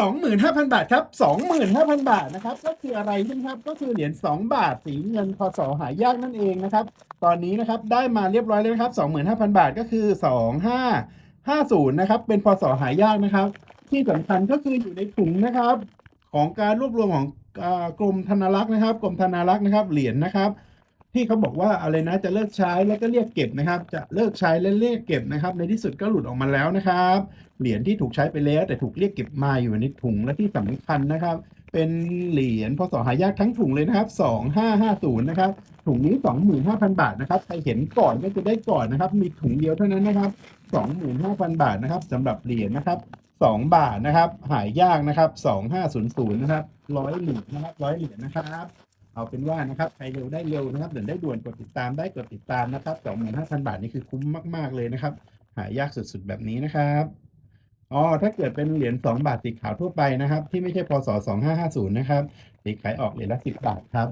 25,000 บาทครับ 25,000 บาทนะครับ ก็คืออะไรใช่ไหมครับ ก็คือเหรียญ 2 บาทสีเงินพศหายากนั่นเองนะครับ ตอนนี้นะครับได้มาเรียบร้อยแล้วครับ 25,000 บาทก็คือ 2550 นะครับ เป็นพศหายากนะครับ ที่สำคัญก็คืออยู่ในถุงนะครับ ของการรวบรวมของอกรมธนารักษ์นะครับ กรมธนารักษ์นะครับ เหรียญนะครับ ที่เขาบอกว่าอะไรนะจะเลิกใช้แล้วก็เรียกเก็บนะครับ จะเลิกใช้และเรียกเก็บนะครับ ในที่สุดก็หลุดออกมาแล้วนะครับ เหรียญที่ถูกใช้ไปแล้ว แต่ถูกเรียกเก็บมาอยู่ในถุงและที่สำคัญนะครับ เป็นเหรียญพศหายากทั้งถุงเลยนะครับ 2550 นะครับ ถุงนี้ 25,000 บาทนะครับใครเห็นก่อนก็จะได้ก่อนนะครับ มีถุงเดียวเท่านั้นนะครับ 25,000 บาทนะครับสำหรับเหรียญนะครับ2 บาทนะครับ หายากนะครับ 2500 นะครับร้อยเหรียญนะครับร้อยเหรียญนะครับ เอาเป็นว่านะครับใครเร็วได้เร็วนะครับเดี๋ยวได้ด่วนกดติดตามได้กดติดตามนะครับสองหมื่นห้าพันบาทนี่คือคุ้มมาก ๆเลยนะครับ หายากสุดๆแบบนี้นะครับอ๋อถ้าเกิดเป็นเหรียญสองบาทสีขาวทั่วไปนะครับ ที่ไม่ใช่พศ2550นะครับสีขายออกเหรียญละสิบบาทครับ